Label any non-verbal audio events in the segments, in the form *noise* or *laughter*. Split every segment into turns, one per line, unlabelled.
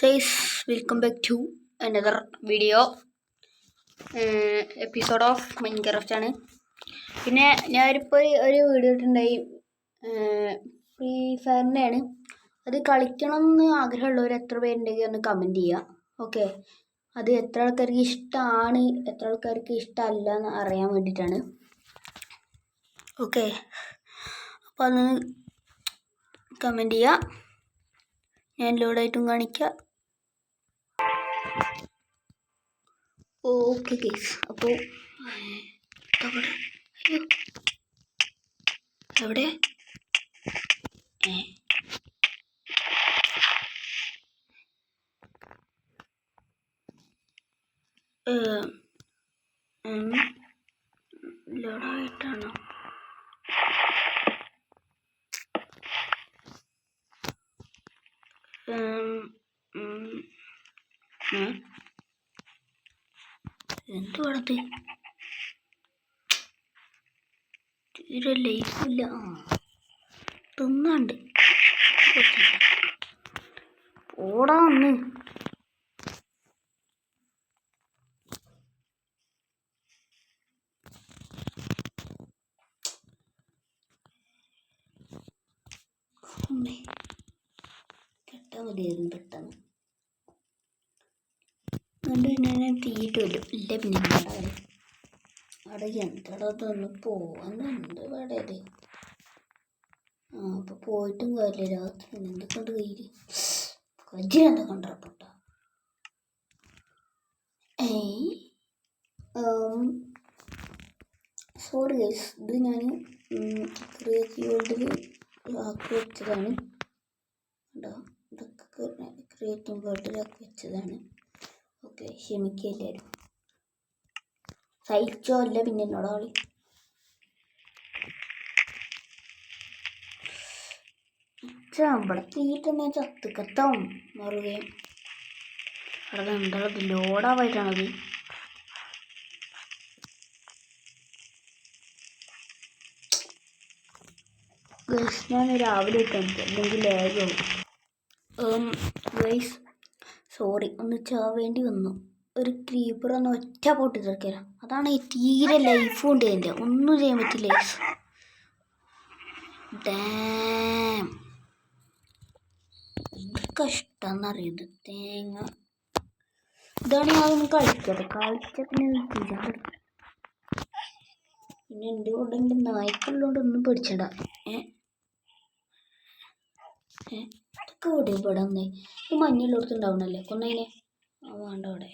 Size welcome back to another video episode of Minecraft ആണ് പിന്നെ ഞാനിപ്പോൾ ഒരു വീഡിയോ ഇട്ടുണ്ടായി ഫ്രീ ഫയറിൻ്റെ ആണ് അത് കളിക്കണം എന്ന് ആഗ്രഹമുള്ളവർ എത്ര പേരുണ്ടെങ്കിൽ ഒന്ന് കമൻറ്റ് ചെയ്യുക ഓക്കെ അത് എത്ര ആൾക്കാർക്ക് ഇഷ്ടമാണ് എത്ര ആൾക്കാർക്ക് ഇഷ്ടമല്ല എന്ന് അറിയാൻ വേണ്ടിയിട്ടാണ് ഓക്കെ അപ്പോൾ അതൊന്ന് കമൻറ്റ് ചെയ്യുക ഞാൻ ലോഡായിട്ടും കാണിക്കുക ഓക്കെ ഗേസ് അപ്പോൾ അവിടെ അയ്യോ എവിടെ ഏ ഇത് തീരെ ലൈഫില്ല തിന്നാണ്ട് പോടാ അന്ന് എനിക്കതൊന്ന് പോവാനുണ്ട് വളരെ ആ അപ്പൊ പോയിട്ടും കാര്യമില്ല രാത്രി എന്തൊക്കെയുണ്ട് കയ്യിൽ കജ്ജിൽ എന്തൊക്കെ സോറി ഗൈസ് ഇത് ഞാൻ ക്രിയേറ്റീവ് വേൾഡിൽ ആക്കി വെച്ചതാണ് ഇതൊക്കെ ക്രിയേറ്റീവ് വേൾഡിൽ ആക്കി വെച്ചതാണ് ഓക്കെ ക്ഷമിക്കുക എല്ലാവരും സഹിച്ചോ അല്ല പിന്നെ എന്നോട് കളി നമ്മളെ തീറ്റന്നെ ചത്തുക്കത്തം മറുകയും അവിടെ എന്താണത് ലോഡാവായിട്ടാണത് ഗൈസ് ഞാൻ രാവിലെ ഇട്ടുണ്ട് അല്ലെങ്കിൽ ലേഖവും സോറി ഒന്ന് ചാവേണ്ടി വന്നു ഒരു ക്രീപ്പർ ഒന്ന് ഒറ്റ പൊട്ടി തീർക്കല അതാണ് ഈ തീരെ ലൈഫ് ഉണ്ട് ഇതിൻ്റെ ഒന്നും ചെയ്യാൻ പറ്റില്ല ഡാം കഷ്ടമെന്നറിയത് തേങ്ങ ഇതാണ് ഞാൻ കളിക്കട്ടെ കളിച്ചാൽ പിന്നെ എൻ്റെ കൂടെ എൻ്റെ നായ്ക്കുള്ളതുകൊണ്ട് ഒന്നും പിടിച്ചട ഏ ഏ ഇതൊക്കെ ഇവിടെ ഇവിടെ ഒന്നേ ഇത് മഞ്ഞുള്ളടത്ത് ഉണ്ടാവണല്ലേ കൊന്നതിനെ വേണ്ട അവിടെ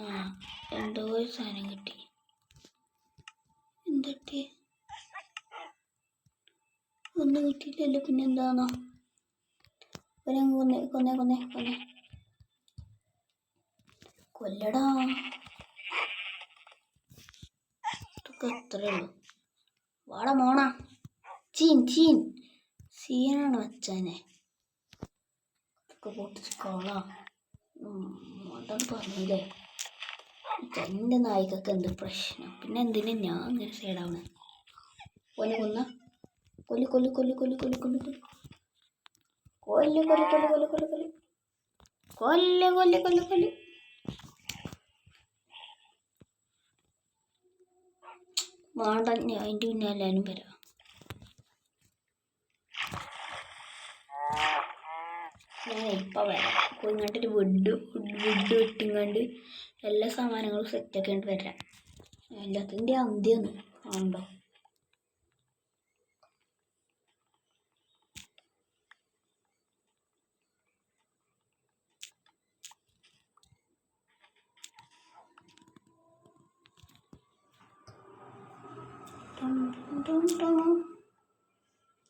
ആ എന്തോ ഒരു സാധനം കിട്ടി എന്തൊക്കെ ഒന്നും കിട്ടിയില്ലല്ലോ പിന്നെ എന്താണോ കൊന്നെ കൊന്നെ കൊന്നെ കൊന്നെ കൊന്നെ കൊല്ലടാ ഇതൊക്കെ അത്രേ ഉള്ളൂ വാട മോണ ചീൻ ചീൻ സീനാണ് അച്ഛനെ ഇതൊക്കെ പൊട്ടിച്ച് കൊള്ളാം അതാണ് പറഞ്ഞില്ലേ എൻ്റെ നായിക്കൊക്കെ എന്ത് പ്രശ്നം പിന്നെ എന്തിനാ ഞാൻ ഇങ്ങനെ സൈഡാവണ കൊല്ലു കൊന്ന കൊല്ലു കൊല്ലു കൊല്ലു കൊല്ലു കൊല്ലു കൊല്ലു കൊല്ലു കൊല്ലു കൊല്ലു കൊല്ലു കൊല്ലു കൊല്ലു കൊല്ലു കൊല്ലു കൊല്ലു കൊല്ലു വേണ്ട ഞാൻ അതിൻ്റെ പിന്നെ എല്ലാവരും വരാം ഞാൻ ഇപ്പം വരാം കുഞ്ഞാട്ടിട്ട് വിഡ് വിഡ് വിട്ടിങ്ങാണ്ട് എല്ലാ സാമാനങ്ങളും സെറ്റൊക്കെ ഉണ്ട് വരാം എല്ലാത്തിൻ്റെ അന്ത്യം ഉണ്ടോ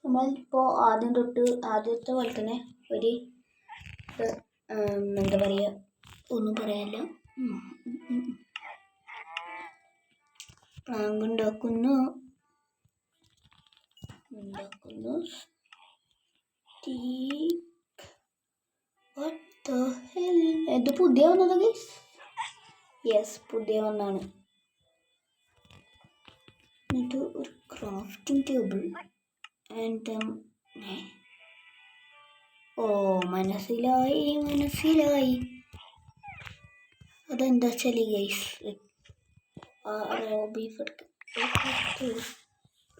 നമ്മളിപ്പോൾ ആദ്യം തൊട്ട് ആദ്യത്തെ പോലെ തന്നെ ഒരു എന്താ പറയുക ഒന്നും പറയാനില്ല പ്രാങ്കുണ്ടാക്കുന്നു ഉണ്ടാക്കുന്നു ഇത് പുതിയ വന്നതാ ഗൈസ് യെസ് പുതിയ വന്നാണ് എന്നിട്ട് ഒരു ക്രാഫ്റ്റിംഗ് ടേബിൾ ആൻഡ് ഓ മനസ്സിലായി മനസ്സിലായി അതെന്താ വെച്ചാൽ ഗൈസ് റോബീഫ് എടുക്കാം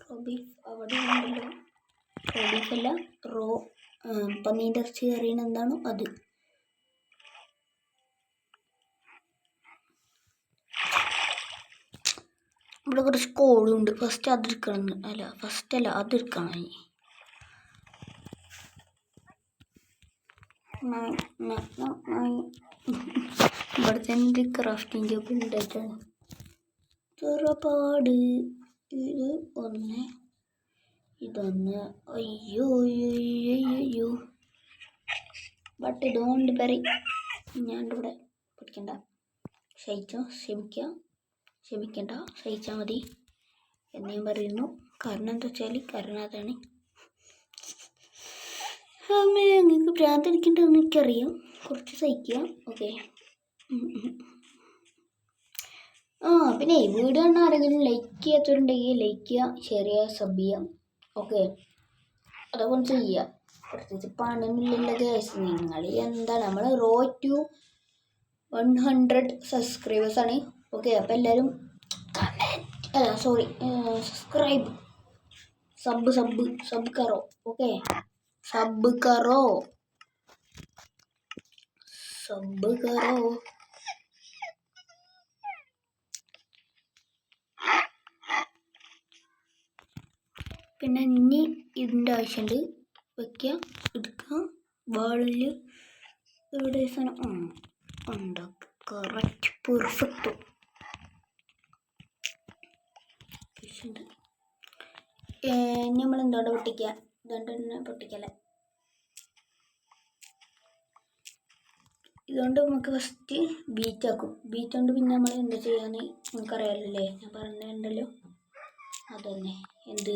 റോബീഫ് അവിടെ ഉണ്ടല്ലോ റോബീഫല്ല റോ പന്നീൻ്റെ ഇറച്ചി എന്താണ് അത് ഇവിടെ കുറച്ച് ഉണ്ട് ഫസ്റ്റ് അതെടുക്കണം അല്ല ഫസ്റ്റ് അല്ല അതെടുക്കണം ഇനി ഇവിടെ തന്നെ ഒരു ക്രാഫ്റ്റിംഗ് ടേബിൾ ഉണ്ടായിട്ടാണ് തുറപാട് ഇത് ഒന്ന് ഇതൊന്ന് അയ്യോ അയ്യോ ബട്ട് ഡോണ്ട് പെറി ഞാൻ്റെ കൂടെ പഠിക്കണ്ട ക്ഷയിച്ചോ ക്ഷമിക്ക ക്ഷമിക്കണ്ട ക്ഷയിച്ചാൽ മതി എന്ന് ഞാൻ പറയുന്നു കാരണം എന്താ വെച്ചാൽ കാരണം അതാണ് അമ്മ നിങ്ങൾക്ക് ഭ്രാന്ത് എനിക്കറിയാം കുറച്ച് സഹിക്കുക ഓക്കെ ആ പിന്നെ വീഡിയോ കണ്ട ആരെങ്കിലും ലൈക്ക് ചെയ്യാത്തവരുണ്ടെങ്കിൽ ലൈക്ക് ചെയ്യുക ഷെയർ ചെയ്യുക സബ് ചെയ്യുക ഓക്കെ അതുപോലെ ചെയ്യുക പ്രത്യേകിച്ച് പണമില്ലല്ലോ ഗേസ് നിങ്ങൾ എന്താണ് നമ്മൾ റോ ടു വൺ ഹൺഡ്രഡ് ആണ് ഓക്കെ അപ്പോൾ എല്ലാവരും കമൻറ്റ് അല്ല sorry subscribe sub sub sub കറോ okay sub കറോ സബ് കറോ പിന്നെ ഇനി ഇതിൻ്റെ ആവശ്യമുണ്ട് വയ്ക്കുക എടുക്കുക വാളിൽ ഇവിടെ സാധനം ഉണ്ടാക്കുക കറക്റ്റ് പെർഫെക്റ്റ് നമ്മൾ എന്താണ് പൊട്ടിക്കുക ഇതുകൊണ്ട് തന്നെ പൊട്ടിക്കല ഇതുകൊണ്ട് നമുക്ക് ഫസ്റ്റ് ബീറ്റ് ആക്കും ബീറ്റ് കൊണ്ട് പിന്നെ നമ്മൾ എന്താ ചെയ്യാന്ന് നമുക്കറിയാമല്ലോ അല്ലേ ഞാൻ പറഞ്ഞിട്ടുണ്ടല്ലോ അതന്നെ എന്ത്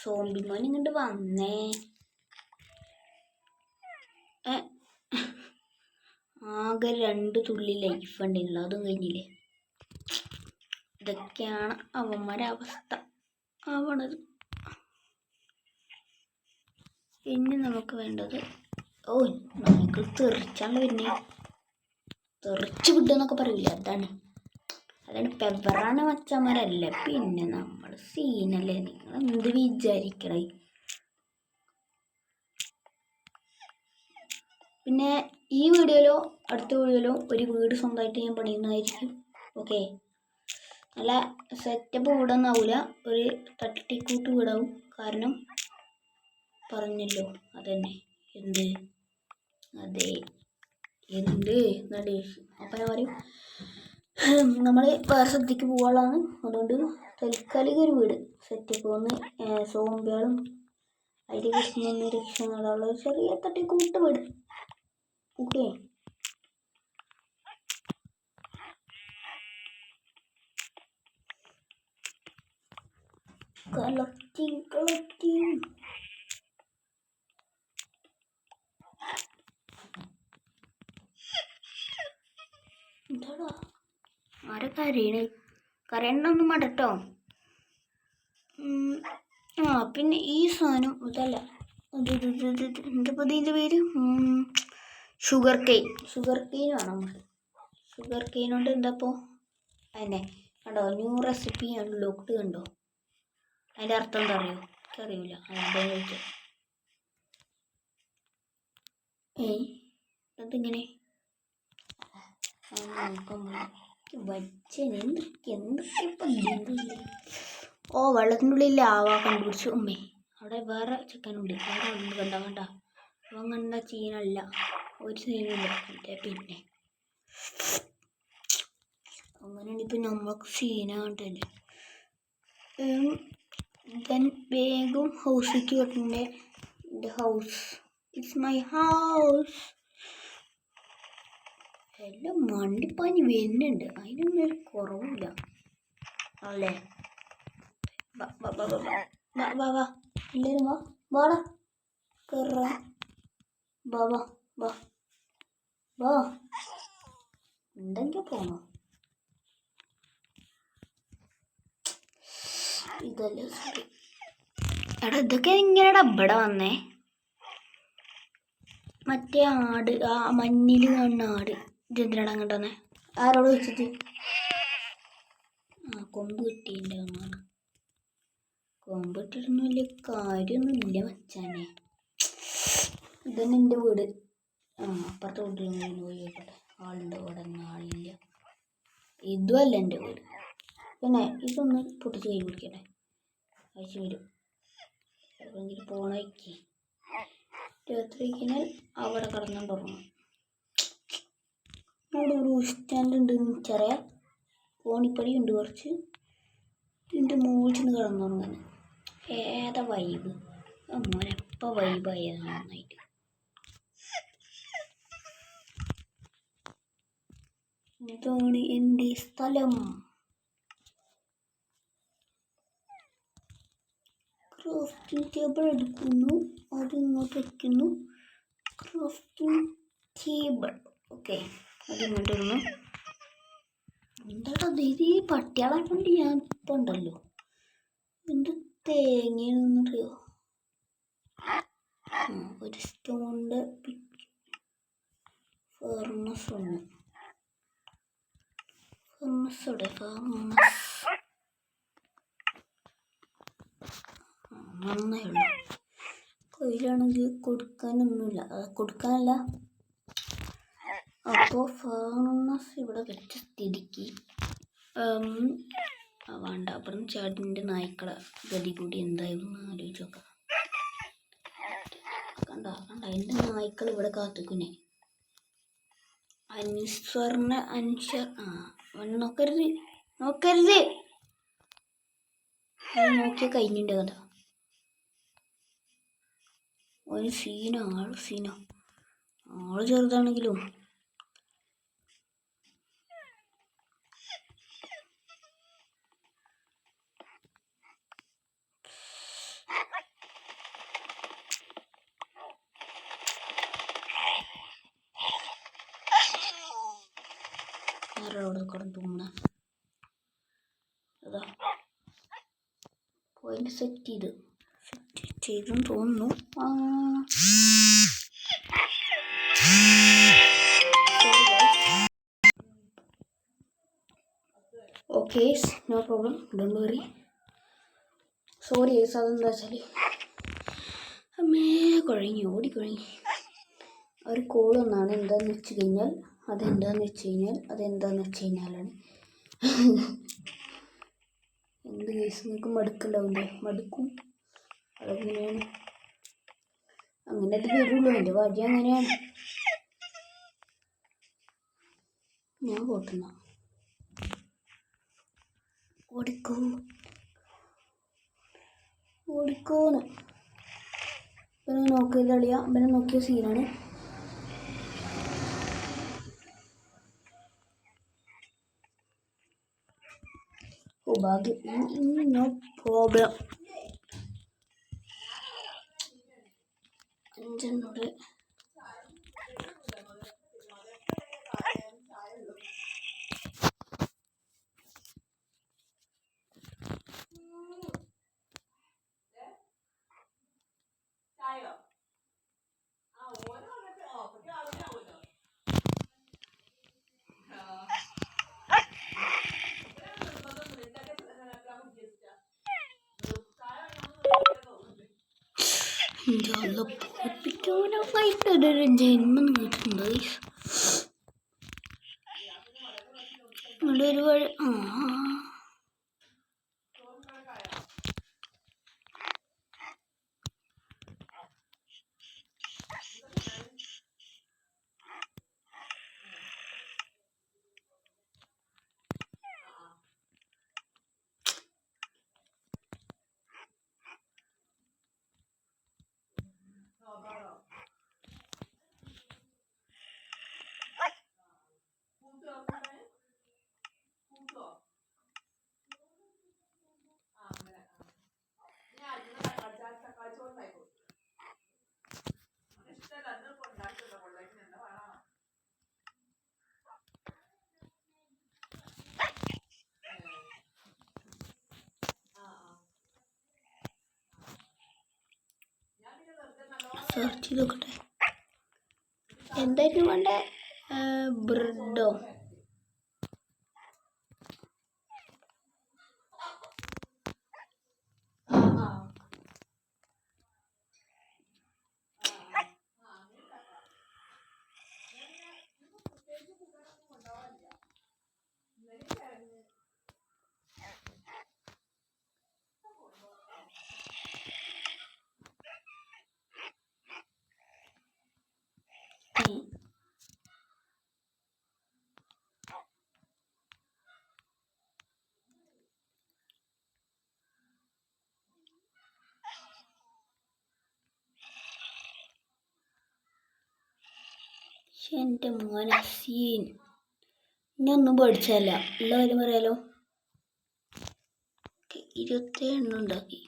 സോംബി മോൻ ഇങ്ങോട്ട് വന്നേ ആകെ രണ്ട് തുള്ളി ലൈഫ് ഉണ്ട് അതും കഴിഞ്ഞില്ലേ ഇതൊക്കെയാണ് അവന്മാരെ അവസ്ഥ ആവണത് ഇനി നമുക്ക് വേണ്ടത് ഓ നമുക്ക് തെറിച്ചാണ് പിന്നെ തെറിച്ച് വിട്ടെന്നൊക്കെ പറയില്ല അതാണ് അല്ലാണ്ട് പെപ്പറാണ് മച്ചന്മാരല്ല പിന്നെ നമ്മൾ സീനല്ലേ നിങ്ങൾ എന്ത് വിചാരിക്കണ പിന്നെ ഈ വീഡിയോയിലോ അടുത്ത വീഡിയോയിലോ ഒരു വീട് സ്വന്തമായിട്ട് ഞാൻ പണിയുന്നതായിരിക്കും ഓക്കെ നല്ല സെറ്റപ്പ് വീടൊന്നാവില്ല ഒരു തട്ടിക്കൂട്ട് വീടാവും കാരണം പറഞ്ഞല്ലോ അതന്നെ എന്ത് അതെ എന്ത് എന്നാണ് അപ്പം ഞാൻ പറയും നമ്മൾ വേറെ സ്ഥലത്തേക്ക് പോകാനാണ് അതുകൊണ്ട് തൽക്കാലിക ഒരു വീട് സെറ്റപ്പ് ഒന്ന് സോമ്പികളും അതിൽ കൃഷ്ണ രക്ഷ നേടാനുള്ള ഒരു ചെറിയ കൂട്ട് വീട് ഓക്കെ കളക്റ്റിംഗ് കളക്റ്റിംഗ് എന്താടാ ആരെ കരയണേ കരയണ്ടൊന്നും മടട്ടോ ആ പിന്നെ ഈ സാധനം ഇതല്ല എന്തപ്പോൾ ഇതിൻ്റെ പേര് ഷുഗർ കെയിൻ ഷുഗർ കെയിൻ വേണം ഷുഗർ കെയിൻ കൊണ്ട് എന്താപ്പോൾ അതിനെ കണ്ടോ ന്യൂ റെസിപ്പി അൺലോക്ക്ഡ് കണ്ടോ അതിൻ്റെ അർത്ഥം എന്താ അറിയോ എനിക്കറിയില്ല അതെന്താ ഏയ് അതിങ്ങനെ നോക്കാൻ ഓ വെള്ളത്തിൻ്റെ ഉള്ളിൽ ആവാ കണ്ടുപിടിച്ചു ഉമ്മേ അവിടെ വേറെ ചെക്കനുണ്ട് വേറെ ഉണ്ട് കണ്ട കണ്ട അവൻ കണ്ട ചീനല്ല ഒരു സീനില്ല മറ്റേ പിന്നെ അങ്ങനെയാണ് ഇപ്പം നമ്മൾക്ക് സീന ദെൻ വേഗം ഹൗസിലേക്ക് എൻ്റെ ഹൗസ് ഇറ്റ്സ് മൈ ഹൗസ് എല്ലാം മണ്ടിപ്പാനി വരുന്നുണ്ട് അതിനൊന്നും ഒരു കുറവില്ല അല്ലേ വാ എല്ലാവരും വാ വാടാ കയറ വാ വാ വാ പോണോ ഇതല്ലേ സോറി എടാ ഇതൊക്കെ എങ്ങനെയാടാ ഇവിടെ വന്നേ മറ്റേ ആട് ആ മഞ്ഞിൽ കാണുന്ന ആട് ഇതെന്തിനാണ് അങ്ങോട്ട് വന്നേ ആരോട് വെച്ചിട്ട് ആ കൊമ്പ് കിട്ടിയില്ല അങ്ങോട്ട് കൊമ്പ് കിട്ടിയിട്ടൊന്നും വലിയ കാര്യമൊന്നുമില്ല മച്ചാനെ ഇതന്നെ എൻ്റെ വീട് ആ അപ്പുറത്തെ വീട്ടിൽ പോയി ആളുണ്ട് ഇവിടെ ആളില്ല ഇതുമല്ല എൻ്റെ വീട് പിന്നെ ഇതൊന്ന് പൊട്ടിച്ച് കൈ പിടിക്കട്ടെ അയച്ചു വരും എവിടെയെങ്കിലും പോണേക്ക് രാത്രി രാത്രിക്കിനാൽ അവിടെ കിടന്നുകൊണ്ട് ഉറങ്ങും അവിടെ ഒരു സ്റ്റാൻഡ് ഉണ്ട് ചെറിയ വെച്ചറിയാം കോണിപ്പടി ഉണ്ട് കുറച്ച് ഇതിൻ്റെ മുകളിൽ കിടന്നു ഏതാ വൈബ് മോനെപ്പോൾ വൈബായി ഇതാണ് എൻ്റെ സ്ഥലം ക്രാഫ്റ്റിംഗ് ടേബിൾ എടുക്കുന്നു അത് ഇങ്ങോട്ട് വയ്ക്കുന്നു ക്രാഫ്റ്റിംഗ് ടേബിൾ ഓക്കെ അത് ഇങ്ങോട്ട് വന്നു എന്താ ഇത് ഈ പട്ടികളെ കൊണ്ട് ഞാൻ ഇപ്പം ഉണ്ടല്ലോ എന്ത് തേങ്ങയാണെന്നറിയോ ഒരു സ്റ്റോണിൻ്റെ ഫെർണസ് ഒന്ന് ഫെർണസ് ഇവിടെ ഫെർണസ് നന്നേ കൊയിലാണെങ്കിൽ കൊടുക്കാനൊന്നുമില്ല കൊടുക്കാനല്ല അപ്പോൾ ഫേണസ് ഇവിടെ വെച്ച സ്ഥിതിക്ക് വേണ്ട അപ്പുറം ചേട്ടൻ്റെ നായ്ക്കളെ ഗതി കൂടി എന്തായിരുന്നു ആലോചിച്ച് നോക്കാം കണ്ട കണ്ട എൻ്റെ നായ്ക്കൾ ഇവിടെ കാത്തുക്കുന്നെ അനുസ്വർണ അനുസർ ആ നോക്കരുത് നോക്കരുത് നോക്കിയ കഴിഞ്ഞിട്ട് കഥ ഒരു സീനോ ആൾ സീനോ ആള് ചെറുതാണെങ്കിലും അവിടെ കിടന്ന് തൂങ്ങണ അതാ പോയിന്റ് സെറ്റ് ചെയ്ത് സെറ്റ് ചെയ്തെന്ന് തോന്നുന്നു okay no problem don't worry sorry ace അതെന്താ വെച്ചാൽ അമ്മേ കുഴങ്ങി ഓടി കുഴങ്ങി ഒരു കോൾ വന്നാണ് എന്താന്ന് വെച്ച് കഴിഞ്ഞാൽ അതെന്താന്ന് വെച്ച് കഴിഞ്ഞാൽ അതെന്താന്ന് വെച്ച് കഴിഞ്ഞാലാണ് എന്ത് കേസ് നിങ്ങൾക്ക് മടുക്കുണ്ടാവില്ലേ മടുക്കും അതെങ്ങനെയാണ് അങ്ങനെ അത് വരുള്ളൂ എൻ്റെ വഴി അങ്ങനെയാണ് ഞാൻ പോട്ടുന്ന ഓടിക്കൂ ഓടിക്കൂന്ന് ഇവനെ നോക്കിയത് അളിയാ ഇവനെ നോക്കിയ സീനാണ് ഓ ഭാഗ്യം നോ പ്രോബ്ലം അഞ്ചെണ്ണൂടെ Tayo. ഫൈറ്റ് ഒരു ജന്മം കിട്ടുന്നുണ്ട് ഇവിടെ ഒരു വഴി ആ സെർച്ച് ചെയ്ത് നോക്കട്ടെ എന്തായിരുന്നു വേണ്ടത് ബ്രെഡോ എൻ്റെ മോനെ സീൻ ഇനിയൊന്നും പഠിച്ചല്ല എല്ലാവരും പറയാലോ ഇരുപത്തി എണ്ണം ഉണ്ടാക്കി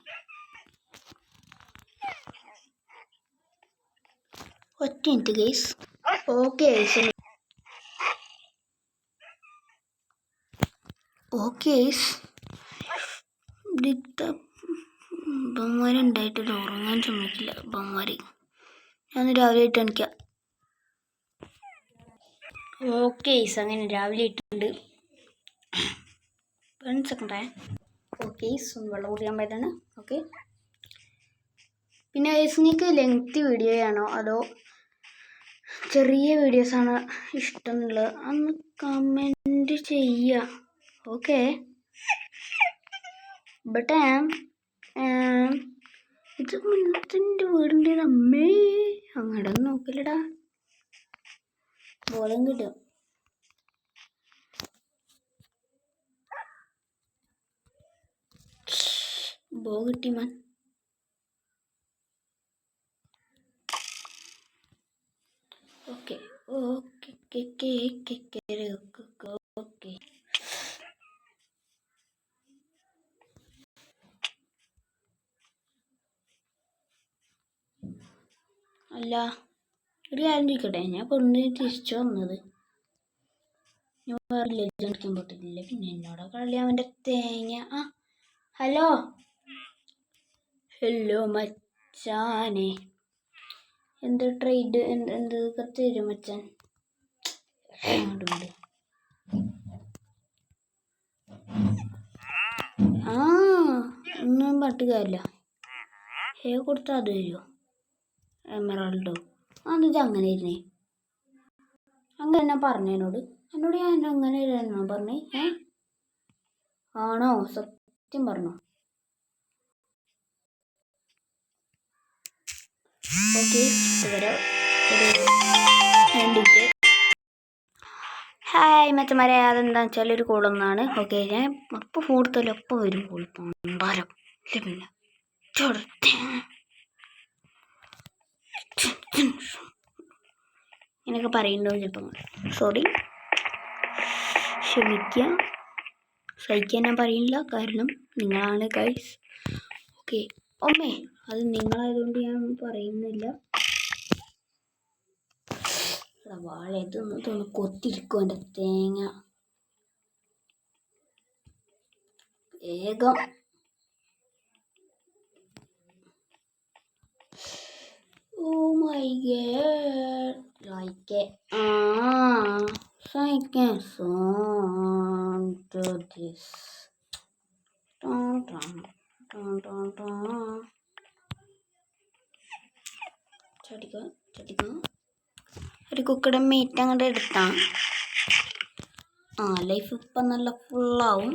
ഒറ്റ minute guys okay okay guys ഡിഗ്ത ഉറങ്ങാൻ ചുമക്കില്ല ബൊമ്മാരി ഞാൻ രാവിലെ ആയിട്ട് എണിക്കാം ഓക്കെ ഈസ് അങ്ങനെ രാവിലെ ഇട്ടിട്ടുണ്ട് വൺ സെക്കൻഡേ ഓക്കെ ഈസ് വെള്ളം കുടിക്കാൻ പറ്റാണ് ഓക്കെ പിന്നെ ഐസ് നിങ്ങൾക്ക് ലെങ്ത് വീഡിയോ ആണോ അതോ ചെറിയ വീഡിയോസാണ് ഇഷ്ടമുള്ളത് അന്ന് കമൻറ്റ് ചെയ്യുക ഓക്കെ ബട്ട് ഇത് മുന്നത്തിൻ്റെ വീടിൻ്റെ അമ്മേ അങ്ങോട്ടൊന്നും നോക്കില്ലടാ ബോളും കിട്ടും ബോ കിട്ടി മാൻ ഓക്കെ ഓക്കെ അല്ല ഒരു കാര്യം ചോദിക്കട്ടെ ഞാൻ പെണ്ണിന് തിരിച്ചു വന്നത് ഞാൻ പൊട്ടില്ല പിന്നെ എന്നോട് കളി അവൻ്റെ തേങ്ങ ആ ഹലോ ഹലോ മച്ചാനെ എന്ത് ട്രേഡ് എന്ത് എന്ത് തരും മച്ചാൻ ആ ഒന്നും പട്ടുകാരില്ല ഹേ കൊടുത്താൽ അത് വരുമോ എമറാൾഡോ എന്നിട്ട് അങ്ങനെ ഇരുന്നേ അങ്ങനെ എന്നാ പറഞ്ഞതിനോട് എന്നോട് ഞാൻ അങ്ങനെ ഇരുന്നോ പറഞ്ഞേ ഏ ആണോ സത്യം പറഞ്ഞോ ഓക്കെ ഇതുവരെ വേണ്ടിയിട്ട് ഹായ് മച്ചമാരെ അതെന്താ വെച്ചാൽ ഒരു കുളന്നാണ് ഓക്കെ ഞാൻ അപ്പോൾ കൂടുതലും അപ്പോൾ വരും കോൾ പണ്ടാരം പിന്നെ ചോടത്തേ എന്നൊക്കെ പറയുന്നുണ്ടോ ചിലപ്പോൾ സോറി ക്ഷമിക്കുക സഹിക്കാൻ ഞാൻ പറയില്ല കാരണം നിങ്ങളാണ് ഗൈസ് ഓക്കെ ഒമ്മേ അത് നിങ്ങളായതുകൊണ്ട് ഞാൻ പറയുന്നില്ല വാഴ ഇതൊന്നും തോന്നുന്നു കൊത്തിരിക്കും എൻ്റെ തേങ്ങ വേഗം my god like uh like a song to this. Dun, dun, dun, dun, dun. ചടിക്കോ ചടിക്കോ ഒരു മീറ്റ് അങ്ങോട്ട് എടുത്താ ആ ലൈഫ് ഇപ്പം നല്ല ഫുള്ളാവും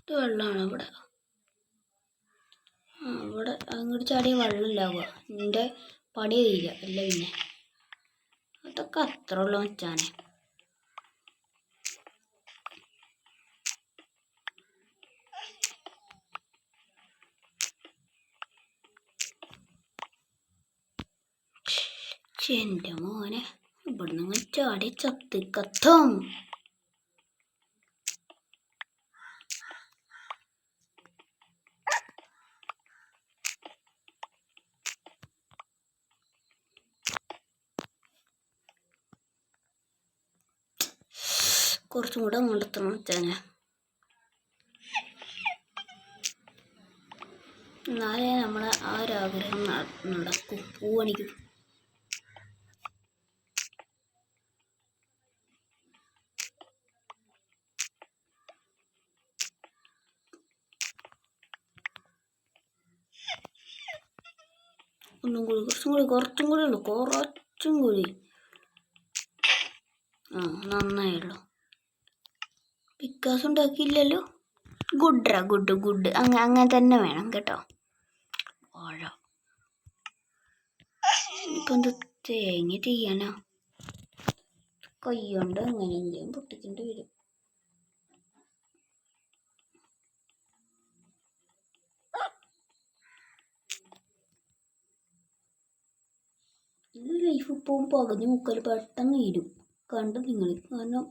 ഇത് വെള്ളമാണ് ഇവിടെ അവിടെ അങ്ങോട്ട് ചാടിയ വെള്ളം ഉണ്ടാവുക എൻ്റെ പണി കഴിയില്ല അല്ല പിന്നെ അതൊക്കെ അത്ര ഉള്ള മച്ചാനെ എൻ്റെ മോനെ ഇവിടുന്ന് ചാടി ചത്തിക്കത്തും കുറച്ചും കൂടെ മുണ്ടത്തണം അച്ഛനെ എന്നാലേ നമ്മളെ ആ ഒരു ആഗ്രഹം നടക്കും പൂവണിക്കും ഒന്നും കൂടി കുറച്ചും കൂടി കുറച്ചും കൂടി ഉള്ളു കുറച്ചും കൂടി ആ നന്നായുള്ളൂ പിക്കാസ് ഉണ്ടാക്കിയില്ലല്ലോ ഗുഡ്രാ ഗുഡ് ഗുഡ് അങ്ങ അങ്ങനെ തന്നെ വേണം കേട്ടോ ഓഴോ ഇപ്പം എന്ത് തേങ്ങ ചെയ്യാനോ കൊയ്യുണ്ട് എങ്ങനെയെങ്കിലും പൊട്ടിക്കേണ്ടി വരും ഇത് ലൈഫ് ഇപ്പോൾ പകുതി മുക്കൽ പെട്ടെന്ന് തീരും കണ്ടു നിങ്ങൾ കാരണം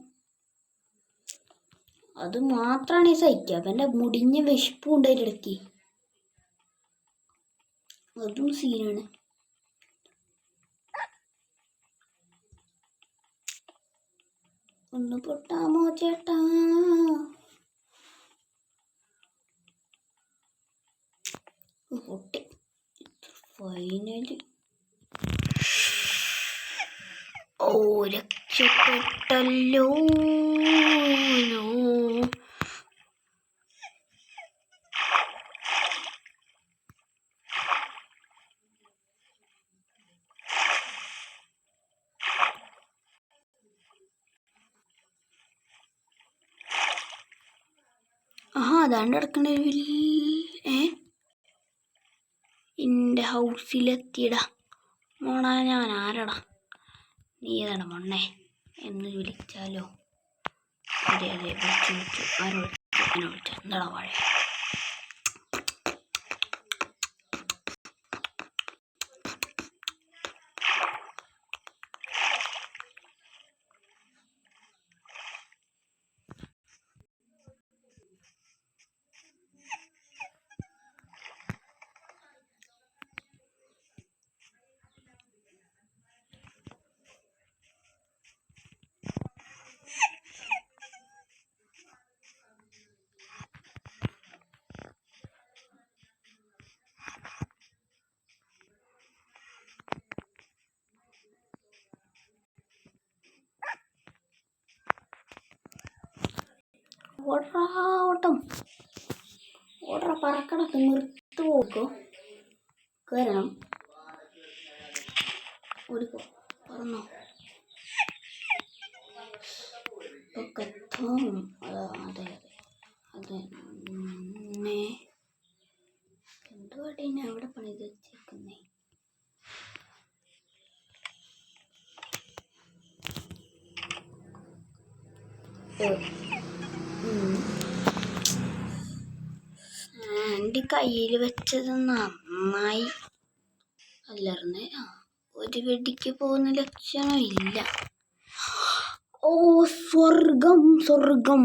അത് മാത്രമാണ് ഈ സഹിക്കുക അപ്പം എൻ്റെ മുടിഞ്ഞ വിശപ്പും ഉണ്ട് ഇടയ്ക്ക് അതും സീനാണ് ഒന്ന് പൊട്ടാമോ ചേട്ടാ പൊട്ടി ഫൈനലി ഓ രക്ഷപ്പെട്ടല്ലോ ആഹാ അതാണ്ട് കിടക്കേണ്ട ഒരു ഏ എൻ്റെ ഹൗസിലെത്തിയടാ മോണാ ഞാൻ ആരടാ നീ ഏതാണ് മൊണ്ണേ എന്ന് വിളിച്ചാലോ അതെ അതെ വിളിച്ചു വിളിച്ചു ആരോ വിളിച്ചു എന്നെ വിളിച്ചു എന്താണോ വാഴ ഓടറാ ഓട്ടം ഓടറ പറക്കണൊക്കെ നിർത്തു പോക്കോ കയറണം ഓടിക്കോ പറന്നോ വെച്ചത് നന്നായി അല്ലറിഞ്ഞ ഒരു വെടിക്ക് പോകുന്ന ലക്ഷണമില്ല ഓ സ്വർഗം സ്വർഗം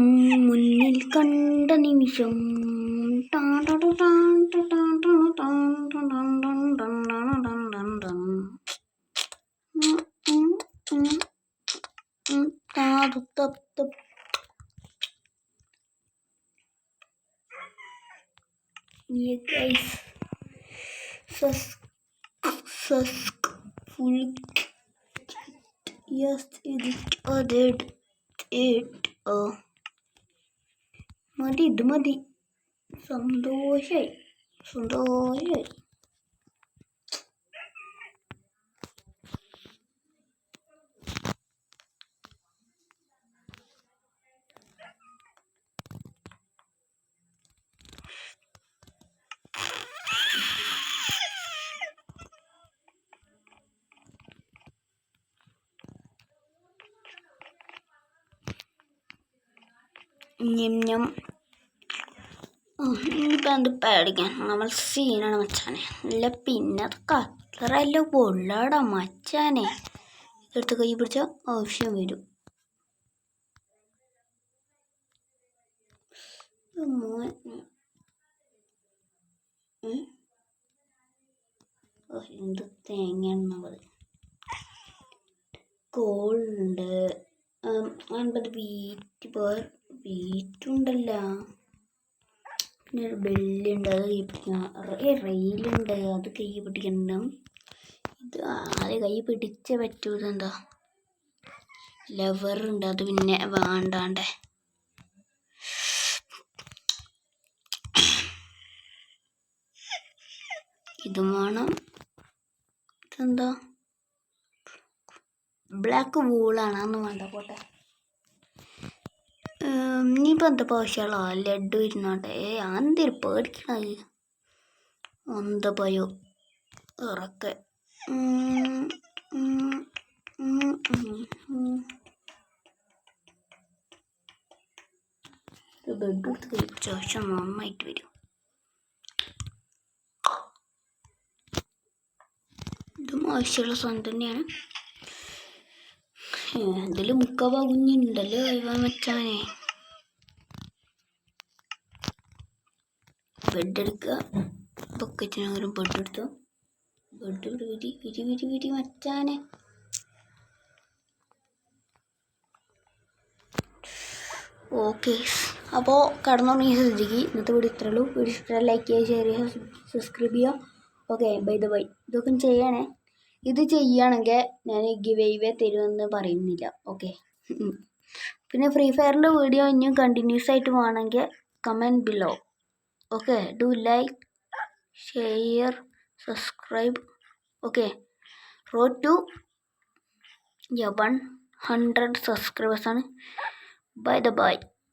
മുന്നിൽ കണ്ട നിമിഷം താ ये गाइस सस यस इट अदेड इट अ मदी दमदी संदोष है संदोष है ഞം ഞം ഇനിയിപ്പോൾ എന്ത് പേടിക്കാൻ നമ്മൾ സീനാണ് മച്ചാനെ അല്ല പിന്നെ അത് കത്തറല്ല കൊള്ളാടാ മച്ചാനെ എടുത്ത് കൈ പിടിച്ച ആവശ്യം വരും മോൻ എന്ത് തേങ്ങയാണെന്നുള്ളത് കോളുണ്ട് അൻപത് ബീറ്റ് ബീറ്റ് പേർ ബീറ്റുണ്ടല്ല പിന്നെ ഒരു ബെല്ലുണ്ട് അത് കൈ പിടിക്കണം റെയിലുണ്ട് അത് കൈ പിടിക്കണം ഇത് ആദ്യം കൈ പിടിച്ചേ പറ്റൂ ഇതെന്താ ഉണ്ട് അത് പിന്നെ വേണ്ടാണ്ട് ഇതും വേണം ഇതെന്താ ബ്ലാക്ക് വൂളാണ് അന്ന് വേണ്ട പോട്ടെ ഇനിയിപ്പോൾ എന്താ പോഷകളോ ലഡു ഇരുന്നോട്ടെ ഏ എന്തൊരു പേടിക്കണ എന്താ പോയോ ഇറക്കെ ബെഡ് എടുത്ത് ശേഷം നന്നായിട്ട് വരും ഇതും ആവശ്യമുള്ള സ്വന്തം തന്നെയാണ് ഇതിൽ മുക്കാ പകുഞ്ഞുണ്ടല്ലോ ഇവ മച്ചാനേ ബ്രെഡ് എടുക്കുക ബക്കറ്റിന് പകരം ബെഡ് എടുത്തു ബ്രെഡ് ഇവിടെ വിരി വിരി വിരി വിരി മച്ചാനെ ഓക്കെ അപ്പോൾ കടന്നുറങ്ങിയ ശ്രദ്ധിക്ക് ഇന്നത്തെ വീഡിയോ ഇത്രേ ഉള്ളൂ വീഡിയോ ഇഷ്ടം ലൈക്ക് ചെയ്യുക ഷെയർ ചെയ്യുക സബ്സ്ക്രൈബ് ചെയ്യുക ഓക്കെ ബൈ ദ ബൈ ഇതൊക്കെ ചെയ്യണേ ഇത് ചെയ്യുകയാണെങ്കിൽ ഞാൻ ഗിവ് എവേ തരുമെന്ന് പറയുന്നില്ല ഓക്കെ *laughs* പിന്നെ ഫ്രീ ഫയറിൻ്റെ വീഡിയോ ഇനിയും കണ്ടിന്യൂസ് ആയിട്ട് വേണമെങ്കിൽ comment below Okay, do like, share, subscribe. Okay, road to 100 subscribers. Bye the bye.